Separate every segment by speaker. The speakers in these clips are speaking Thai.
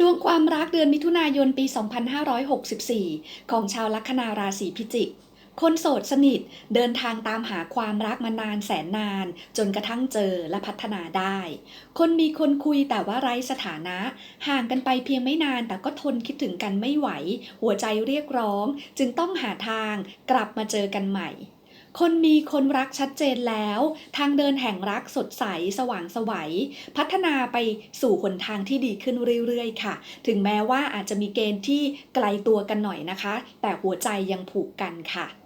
Speaker 1: ดวงความรักเดือนมิถุนายนปี 2564 ของชาวลัคนาราศีพิจิก คนโสดสนิทเดินทางตามหาความรักมานานแสนนาน จนกระทั่งเจอและพัฒนาได้ คนมีคนคุยแต่ว่าไร้สถานะ ห่างกันไปเพียงไม่นานแต่ก็ทนคิดถึงกันไม่ไหว หัวใจเรียกร้อง จึงต้องหาทางกลับมาเจอกันใหม่ คนมีคนรักชัดเจนแล้ว ทางเดินแห่งรักสดใส สว่างไสวัย พัฒนาไปสู่หนทางที่ดีขึ้นเรื่อยๆ ค่ะ ถึงแม้ว่าอาจจะมีเกณฑ์ที่ไกลตัวกันหน่อยนะคะ แต่หัวใจยังผูกกันค่ะ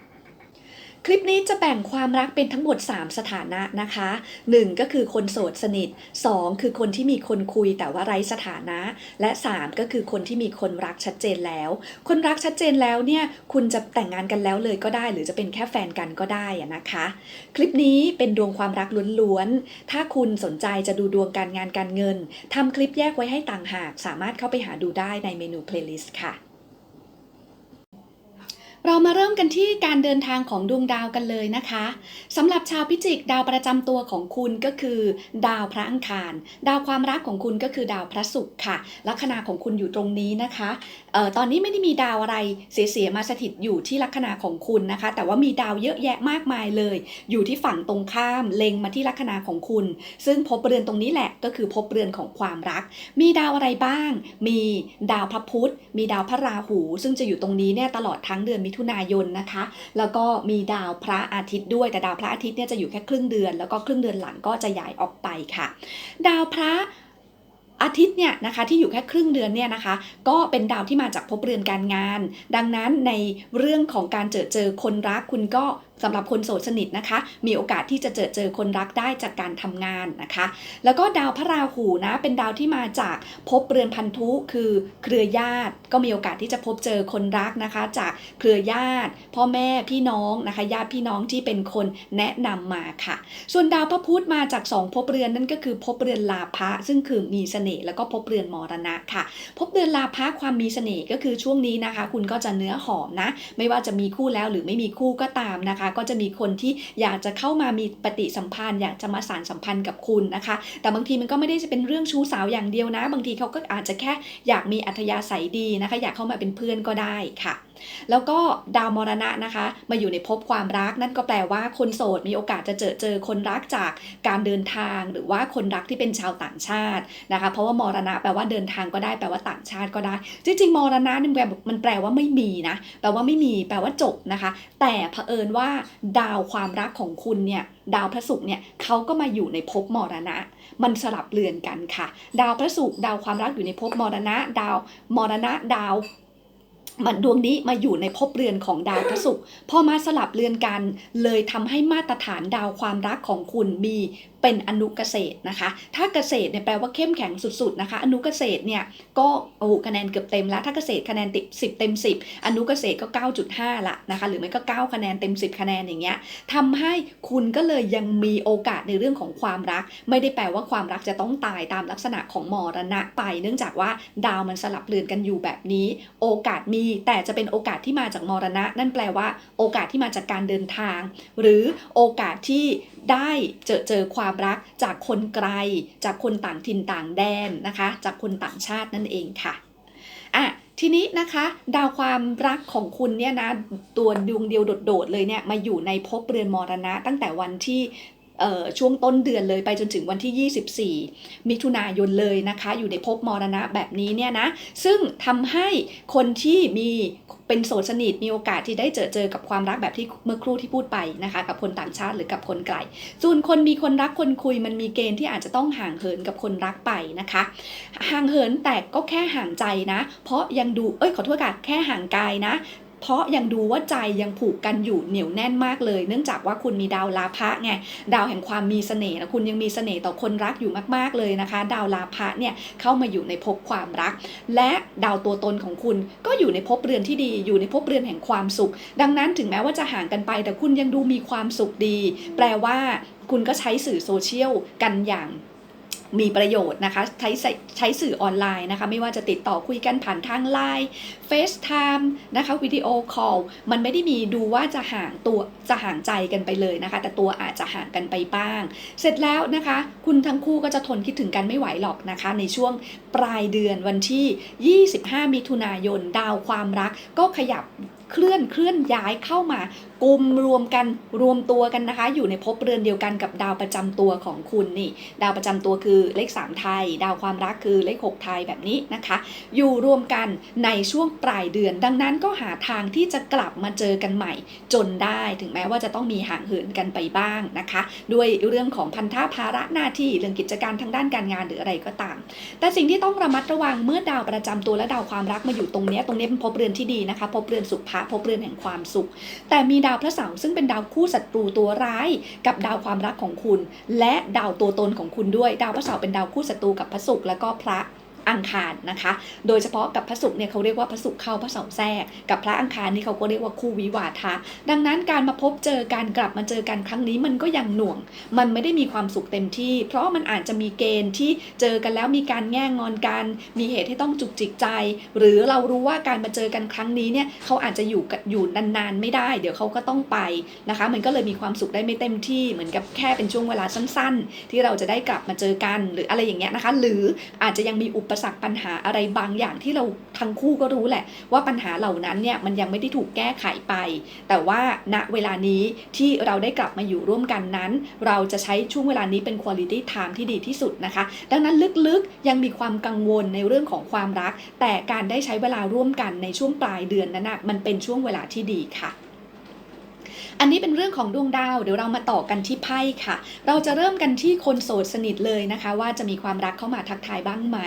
Speaker 1: คลิปนี้จะแบ่งความรักเป็นทั้งหมด 3 สถานะนะคะ 1 ก็คือคนโสดสนิท 2 คือคนที่มีคนคุยแต่ว่าไร้สถานะ และ 3 ก็คือคนที่มีคนรักชัดเจนแล้ว คนรักชัดเจนแล้วเนี่ยคุณจะแต่งงานกันแล้วเลยก็ได้ หรือจะเป็นแค่แฟนกันก็ได้นะคะ คลิปนี้เป็นดวงความรักล้วนๆ ถ้าคุณสนใจจะดูดวงการงานการเงินทำคลิปแยกไว้ให้ต่างหาก สามารถเข้าไปหาดูได้ในเมนู playlist ค่ะ เรามาเริ่มกันที่การเดินทางของดวงดาวกันเลยนะคะสำหรับชาวพิจิกดาวประจำตัวของคุณก็คือ ดาวพระอังคาร ดาวความรักของคุณก็คือดาวพระศุกร์ค่ะ ลัคนาของคุณอยู่ตรงนี้นะคะออตอนนี้ไม่ได้มีดาวอะไรเสียๆมาสถิตอยู่ที่ลัคนาของคุณนะคะ แต่ว่ามีดาวเยอะแยะมากมายเลย อยู่ที่ฝั่งตรงข้ามเล็งมาที่ลัคนาของคุณ ซึ่งพบเรือนตรงนี้แหละก็คือพบเรือนของความรัก มีดาวอะไรบ้าง มีดาวพระพุธมีดาวพระราหู ซึ่งจะอยู่ตรงนี้เนี่ยตลอดทั้งเดือนมิถุนายนนะคะ แล้วก็มีดาวพระอาทิตย์ด้วย แต่ดาวพระอาทิตย์เนี่ยจะอยู่แค่ครึ่งเดือน แล้วก็ครึ่งเดือนหลังก็จะย้ายออกไปค่ะ ดาวพระอาทิตย์เนี่ยนะคะที่อยู่แค่ครึ่งเดือนเนี่ยนะคะ ก็เป็นดาวที่มาจากภพเรือนการงาน ดังนั้นในเรื่องของการเจอเจอคนรักคุณก็ สำหรับคนโสดสนิทนะคะ มีโอกาสที่จะเจอเจอคนรักได้จากการทำงานนะคะ แล้วก็ดาวพระราหูนะ เป็นดาวที่มาจากภพเรือนพันธุคือเครือญาติ ก็มีโอกาสที่จะพบเจอคนรักนะคะ จากเครือญาติ พ่อแม่พี่น้องนะคะ ญาติพี่น้องที่เป็นคนแนะนำมาค่ะ ส่วนดาวพระพุธมาจากสองภพเรือนนั่นก็คือภพเรือนลาภะซึ่งคือมีเสน่ห์แล้วก็ภพเรือนมรณะค่ะภพเรือนลาภะความมีเสน่ห์ก็คือช่วงนี้นะคะ คุณก็จะเนื้อหอมนะ ไม่ว่าจะมีคู่แล้วหรือไม่มีคู่ก็ตามนะคะก็จะมีคนที่อยากจะเข้ามามีปฏิสัมพันธ์ อยากจะมาสานสัมพันธ์กับคุณนะคะ แต่บางทีมันก็ไม่ได้จะเป็นเรื่องชู้สาวอย่างเดียวนะ บางทีเขาก็อาจจะแค่อยากมีอัธยาศัยดีนะคะ อยากเข้ามาเป็นเพื่อนก็ได้ค่ะ แล้วก็ดาวมรณะนะคะ มาอยู่ในภพความรักนั่นก็แปลว่าคนโสดมีโอกาสจะเจอเจอคนรักจากการเดินทาง หรือว่าคนรักที่เป็นชาวต่างชาตินะคะ เพราะว่ามรณะแปลว่าเดินทางก็ได้แปลว่าต่างชาติก็ได้ จริงๆมรณะนี่แบบมันแปลว่าไม่มีนะแปลว่าไม่มีแปลว่าจบนะคะ แต่เผอิญว่าดาวความรักของคุณเนี่ยดาวพระศุกร์เนี่ยเขาก็มาอยู่ในภพมรณะ มันสลับเรือนกันค่ะ ดาวพระศุกร์ดาวความรักอยู่ในภพมรณะ ดาวมรณะ ดาว มันดวงนี้มาอยู่ในภพเรือนของดาวพระศุกร์พอมาสลับเรือนกัน เลยทำให้มาตรฐานดาวความรักของคุณมี เป็นอนุเกษตรนะคะ ถ้าเกษตรเนี่ยแปลว่าเข้มแข็งสุดๆนะคะ อนุเกษตรเนี่ยก็โอ้โหคะแนนเกือบเต็มแล้วถ้าเกษตรคะแนนติด10 เต็ม 10 อนุเกษตรก็ 9.5 ละนะคะ หรือไม่ก็ 9 คะแนนเต็ม 10 คะแนนอย่างเงี้ยทำให้คุณก็เลยยังมีโอกาสในเรื่องของความรัก ไม่ได้แปลว่าความรักจะต้องตายตามลักษณะของมรณะไป เนื่องจากว่าดาวมันสลับเรือนกันอยู่แบบนี้ โอกาสมีแต่จะเป็นโอกาสที่มาจากมรณะ นั่นแปลว่า โอกาสที่มาจากการเดินทาง หรือโอกาสที่ได้เจอเจอความรักจากคนไกล จากคนต่างถิ่นต่างแดนนะคะ จากคนต่างชาตินั่นเองค่ะอะทีนี้นะคะ ดาวความรักของคุณเนี่ยนะตัวดวงเดียวโดดๆเลยเนี่ยมาอยู่ในภพเรือนมรณะตั้งแต่วันที่ ช่วงต้นเดือนเลยไปจนถึงวันที่ 24 มิถุนายนเลยนะคะ อยู่ในภพมรณะแบบนี้เนี่ยนะ ซึ่งทำให้คนที่มีเป็นโสดสนิทมีโอกาสที่ได้เจอเจอกับความรักแบบที่เมื่อครู่ที่พูดไปนะคะ กับคนต่างชาติหรือกับคนไกลส่วนคนมีคนรักคนคุยมันมีเกณฑ์ที่อาจจะต้องห่างเหินกับคนรักไปนะคะ ห่างเหินแต่ก็แค่ห่างใจนะ เพราะยังดูเอ้ยขอโทษค่ะแค่ห่างกายนะ เพราะยังดูว่าใจยังผูกกันอยู่เหนียวแน่นมากเลย เนื่องจากว่าคุณมีดาวลาภะไงดาวแห่งความมีเสน่ห์นะคุณยังมีเสน่ห์ต่อคนรักอยู่มาก ๆเลยนะคะ ดาวลาภะเนี่ยเข้ามาอยู่ในภพความรัก และดาวตัวตนของคุณก็อยู่ในภพเรือนที่ดี อยู่ในภพเรือนแห่งความสุข ดังนั้นถึงแม้ว่าจะห่างกันไป แต่คุณยังดูมีความสุขดี แปลว่าคุณก็ใช้สื่อโซเชียลกันอย่าง มีประโยชน์นะคะใช้ใช้ใช้สื่อออนไลน์นะคะ ไม่ว่าจะติดต่อคุยกันผ่านทางไลน์ FaceTime นะคะวิดีโอคอลมันไม่ได้มีดูว่าจะห่างตัวจะห่างใจกันไปเลยนะคะ แต่ตัวอาจจะห่างกันไปบ้าง เสร็จแล้วนะคะ คุณทั้งคู่ก็จะทนคิดถึงกันไม่ไหวหรอกนะคะ ในช่วงปลายเดือนวันที่ 25 มิถุนายน ดาวความรักก็ขยับ เคลื่อนเคลื่อนย้ายเข้ามากลุ่มรวมกันรวมตัวกันนะคะ อยู่ในภพเรือนเดียวกันกับดาวประจำตัวของคุณนี่ ดาวประจำตัวคือเลข 3 ไทย ดาวความรักคือเลข 6 ไทยแบบนี้นะคะ อยู่รวมกันในช่วงปลายเดือน ดังนั้นก็หาทางที่จะกลับมาเจอกันใหม่ จนได้ถึงแม้ว่าจะต้องมีห่างเหินกันไปบ้างนะคะ ด้วยเรื่องของพันธะภาระหน้าที่เรื่องกิจการทางด้านการงานหรืออะไรก็ตาม แต่สิ่งที่ต้องระมัดระวังเมื่อดาวประจำตัวและดาวความรักมาอยู่ตรงนี้ตรงนี้เป็นภพเรือนที่ดีนะคะภพเรือนสุภะภพเรือนแห่งความสุข แต่มีดาวพระเสาร์ซึ่งเป็นดาวคู่ศัตรูตัวร้าย กับดาวความรักของคุณ และดาวตัวตนของคุณด้วย ดาวพระเสาร์เป็นดาวคู่ศัตรูกับพระศุกร์แล้วก็พระ อังคารนะคะ โดยเฉพาะกับพระศุกร์เนี่ยเขาเรียกว่าพระศุกร์เข้าพระเสาแทรก กับพระอังคารนี่เขาก็เรียกว่าคู่วิวาทะ ดังนั้นการมาพบเจอการกลับมาเจอกันครั้งนี้มันก็ยังหน่วง มันไม่ได้มีความสุขเต็มที่ เพราะมันอาจจะมีเกณฑ์ที่เจอกันแล้วมีการแง่งอนกัน มีเหตุที่ต้องจุกจิกใจ หรือเรารู้ว่าการมาเจอกันครั้งนี้เนี่ยเขาอาจจะอยู่อยู่นานๆไม่ได้ เดี๋ยวเขาก็ต้องไปนะคะ มันก็เลยมีความสุขได้ไม่เต็มที่ เหมือนกับแค่เป็นช่วงเวลาสั้น ๆ ที่เราจะได้กลับมาเจอกันหรืออะไรอย่างเงี้ยนะคะ หรืออาจจะยังมีอุปสรรคปัญหาอะไรบางอย่างที่เราทั้งคู่ก็รู้แหละ ว่าปัญหาเหล่านั้นเนี่ยมันยังไม่ได้ถูกแก้ไขไป แต่ว่าณเวลานี้ที่เราได้กลับมาอยู่ร่วมกันนั้น เราจะใช้ช่วงเวลานี้เป็น quality time ที่ดีที่สุดนะคะ ดังนั้นลึกๆยังมีความกังวลในเรื่องของความรัก แต่การได้ใช้เวลาร่วมกันในช่วงปลายเดือนนั้นนะมันเป็นช่วงเวลาที่ดีค่ะ อันนี้เป็นเรื่องของดวงดาว เดี๋ยวเรามาต่อกันที่ไพ่ค่ะ เราจะเริ่มกันที่คนโสดสนิทเลยนะคะ ว่าจะมีความรักเข้ามาทักทายบ้างไหม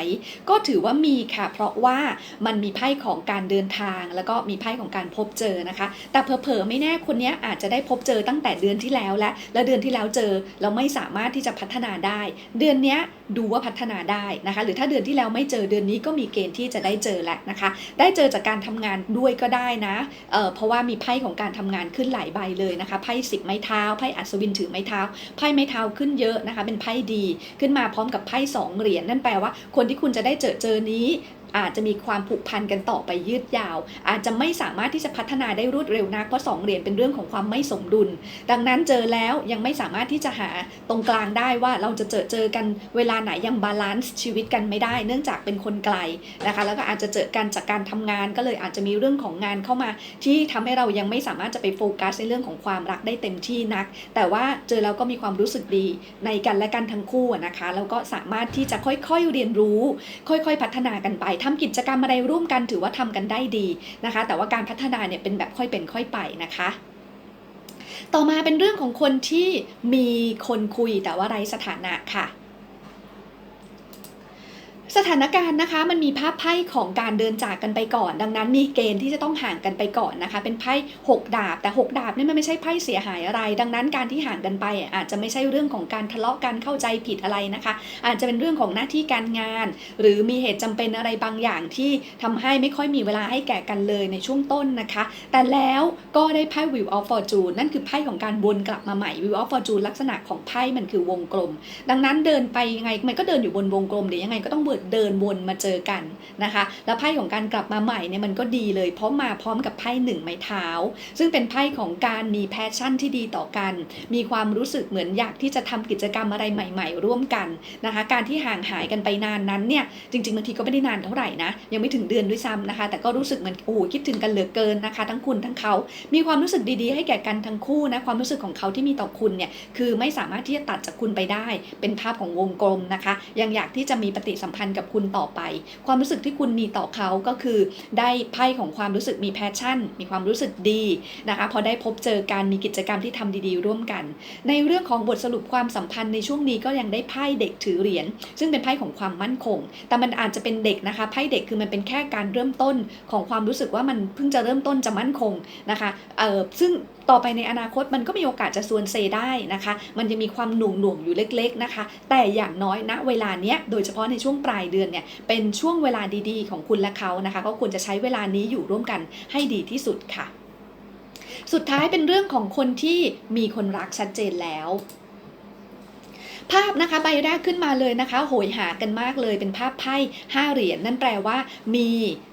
Speaker 1: ก็ถือว่ามีค่ะ เพราะว่ามันมีไพ่ของการเดินทาง แล้วก็มีไพ่ของการพบเจอนะคะ แต่เผลอๆไม่แน่คนนี้อาจจะได้พบเจอตั้งแต่เดือนที่แล้วและและเดือนที่แล้วเจอ เราไม่สามารถที่จะพัฒนาได้ เดือนนี้ดูว่าพัฒนาได้นะคะ หรือถ้าเดือนที่แล้วไม่เจอเดือนนี้ก็มีเกณฑ์ที่จะได้เจอแหละนะคะ ได้เจอจากการทำงานด้วยก็ได้นะเเพราะว่ามีไพ่ของการทำงานขึ้นหลายใบเลยนะคะไพ่สิบไม้เท้าไพ่อัศวินถือไม้เท้าไพ่ไม้เท้าขึ้นเยอะนะคะ เป็นไพ่ดีขึ้นมาพร้อมกับไพ่สองเหรียญนั่นแปลว่าคนที่คุณจะได้เจอเจอนี้ อาจจะมีความผูกพันกันต่อไปยืดยาว อาจจะไม่สามารถที่จะพัฒนาได้รวดเร็วนักเพราะสองเหรียญเป็นเรื่องของความไม่สมดุล ดังนั้นเจอแล้วยังไม่สามารถที่จะหาตรงกลางได้ว่าเราจะเจอเจอกันเวลาไหนยังบาลานซ์ชีวิตกันไม่ได้ เนื่องจากเป็นคนไกลนะคะ แล้วก็อาจจะเจอกันจากการทำงานก็เลยอาจจะมีเรื่องของงานเข้ามา ที่ทำให้เรายังไม่สามารถจะไปโฟกัสในเรื่องของความรักได้เต็มที่นัก แต่ว่าเจอแล้วก็มีความรู้สึกดีในกันและกันทั้งคู่นะคะ แล้วก็สามารถที่จะค่อยๆเรียนรู้ ค่อย ๆ พัฒนากันไปทำกิจกรรมอะไรร่วมกันถือว่าทำกันได้ดีนะคะ แต่ว่าการพัฒนาเนี่ยเป็นแบบค่อยเป็นค่อยไปนะคะต่อมาเป็นเรื่องของคนที่มีคนคุยแต่ว่าไร้สถานะค่ะ สถานการณ์นะคะมันมีภาพไพ่ของการเดินจากกันไปก่อน ดังนั้นมีเกณฑ์ที่จะต้องห่างกันไปก่อนนะคะ เป็นไพ่6ดาบ แต่ 6 ดาบเนี่ยมันไม่ใช่ไพ่เสียหายอะไร ดังนั้นการที่ห่างกันไปอาจจะไม่ใช่เรื่องของการทะเลาะกันเข้าใจผิดอะไรนะคะ อาจจะเป็นเรื่องของหน้าที่การงาน หรือมีเหตุจำเป็นอะไรบางอย่างที่ทำให้ไม่ค่อยมีเวลาให้แก่กันเลยในช่วงต้นนะคะ แต่แล้วก็ได้ไพ่ Wheel of Fortune นั่นคือไพ่ของการวนกลับมาใหม่ Wheel of Fortune ลักษณะของไพ่มันคือวงกลม ดังนั้นเดินไปยังไงมันก็เดินอยู่บนวงกลมเดี๋ยวยังไงก็ต้องเวิร์ดเดินวนมาเจอกันนะคะ แล้วไพ่ของการกลับมาใหม่เนี่ยมันก็ดีเลย เพราะมาพร้อมกับไพ่หนึ่งไม้เท้า ซึ่งเป็นไพ่ของการมีแพชชั่นที่ดีต่อกัน มีความรู้สึกเหมือนอยากที่จะทำกิจกรรมอะไรใหม่ ๆ ร่วมกันนะคะ การที่ห่างหายกันไปนานนั้นเนี่ยจริงๆบางทีก็ไม่ได้นานเท่าไหร่นะยังไม่ถึงเดือนด้วยซ้ำนะคะ แต่ก็รู้สึกเหมือนโอ้คิดถึงกันเหลือเกินนะคะ ทั้งคุณทั้งเขา มีความรู้สึกดีๆ ให้แก่กันทั้งคู่นะความรู้สึกของเขาที่มีต่อคุณเนี่ยคือไม่สามารถที่จะตัดจากคุณไปได้ เป็นภาพของวงกลมนะคะ ยังอยากที่จะมีปฏิสัมพันธ์กับคุณต่อไป ความรู้สึกที่คุณมีต่อเขาก็คือ ได้ไพ่ของความรู้สึกมีแพชชั่น มีความรู้สึกดีนะคะพอได้พบเจอกันมีกิจกรรมที่ทำดีๆ ร่วมกัน ในเรื่องของบทสรุปความสัมพันธ์ในช่วงนี้ก็ยังได้ไพ่เด็กถือเหรียญซึ่งเป็นไพ่ของความมั่นคง แต่มันอาจจะเป็นเด็กนะคะไพ่เด็กคือมันเป็นแค่การเริ่มต้นของความรู้สึกว่ามันเพิ่งจะเริ่มต้นจะมั่นคงนะคะเออซึ่งต่อไปในอนาคตมันก็มีโอกาสจะซวนเซได้นะคะ มันจะมีความหน่วงหน่วงๆอยู่เล็ก ๆนะคะ แต่อย่างน้อยณเวลาเนี้ยโดยเฉพาะในช่วงปลายเดือนเนี่ยเป็นช่วงเวลาดีๆ ของคุณและเขานะคะ ก็ควรจะใช้เวลานี้อยู่ร่วมกันให้ดีที่สุดค่ะ สุดท้ายเป็นเรื่องของคนที่มีคนรักชัดเจนแล้ว ภาพนะคะใบแรกขึ้นมาเลยนะคะ โหยหากันมากเลยเป็นภาพไพ่ห้าเหรียญนั่นแปลว่ามี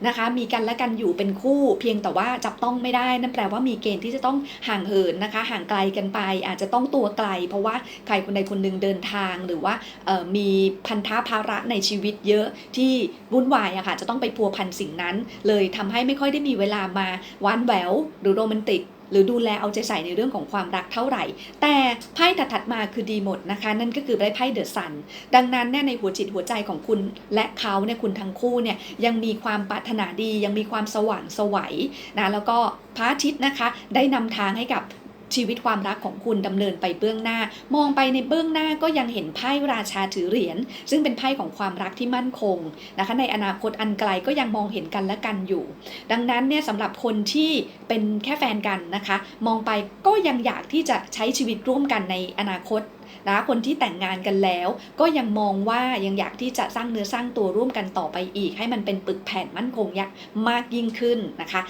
Speaker 1: นะคะ มีกันและกันอยู่เป็นคู่ เพียงแต่ว่าจับต้องไม่ได้ นั่นแปลว่ามีเกณฑ์ที่จะต้องห่างเหินนะคะ ห่างไกลกันไป อาจจะต้องตัวไกล เพราะว่าใครคนใดคนหนึ่งเดินทางหรือว่ามีพันธะภาระในชีวิตเยอะที่วุ่นวายอะค่ะจะต้องไปพัวพันสิ่งนั้น เลยทำให้ไม่ค่อยได้มีเวลามาหวานแหววหรือโรแมนติก หรือดูแลเอาใจใส่ในเรื่องของความรักเท่าไหร่ แต่ไพ่ถัดมาคือดีหมดนะคะ นั่นก็คือได้ไพ่เดอะซันดังนั้นเนี่ยในหัวจิตหัวใจของคุณและเขาเนี่ยคุณทั้งคู่เนี่ยยังมีความปรารถนาดี ยังมีความสว่างสวัยนะแล้วก็พระอาทิตย์นะคะ ได้นำทางให้กับ ชีวิตความรักของคุณดำเนินไปเบื้องหน้า มองไปในเบื้องหน้าก็ยังเห็นไพ่ราชาถือเหรียญซึ่งเป็นไพ่ของความรักที่มั่นคงนะคะในอนาคตอันไกลก็ยังมองเห็นกันและกันอยู่ ดังนั้นเนี่ยสำหรับคนที่เป็นแค่แฟนกันนะคะ มองไปก็ยังอยากที่จะใช้ชีวิตร่วมกันในอนาคต นะคนที่แต่งงานกันแล้ว ก็ยังมองว่ายังอยากที่จะสร้างเนื้อสร้างตัวร่วมกันต่อไปอีก ให้มันเป็นปึกแผ่นมั่นคงยักมากยิ่งขึ้นนะคะ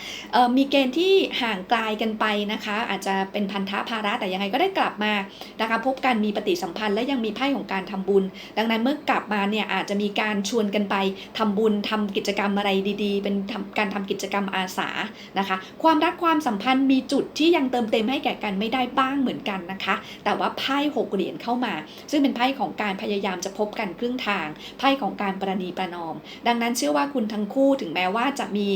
Speaker 1: มีเกณฑ์ที่ห่างไกลกันไปนะคะ อาจจะเป็นพันธะภาระแต่ยังไงก็ได้กลับมานะคะพบกันมีปฏิสัมพันธ์และยังมีไพ่ของการทำบุญ ดังนั้นเมื่อกลับมาเนี่ยอาจจะมีการชวนกันไปทำบุญทำกิจกรรมอะไรดีๆ เป็นการทำกิจกรรมอาสานะคะ ความรักความสัมพันธ์มีจุดที่ยังเติมเต็มให้แก่กันไม่ได้บ้างเหมือนกันนะคะ แต่ว่าไพ่หกเหรียญญเข้ามา ซึ่งเป็นไพ่ของการพยายามจะพบกันครึ่งทาง ไพ่ของการประนีประนอม ดังนั้นเชื่อว่าคุณทั้งคู่ถึงแม้ว่าจะมี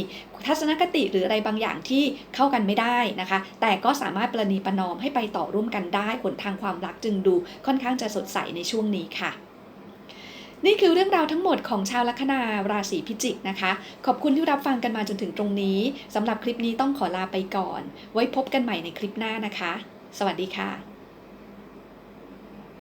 Speaker 1: ทัศนคติหรืออะไรบางอย่างที่เข้ากันไม่ได้นะคะ แต่ก็สามารถประนีประนอมให้ไปต่อร่วมกันได้ผลทางความรักจึงดูค่อนข้างจะสดใสในช่วงนี้ค่ะนี่คือเรื่องราวทั้งหมดของชาวลัคนาราศีพิจิกนะคะ ขอบคุณที่รับฟังกันมาจนถึงตรงนี้สำหรับคลิปนี้ต้องขอลาไปก่อน ไว้พบกันใหม่ในคลิปหน้านะคะ สวัสดีค่ะ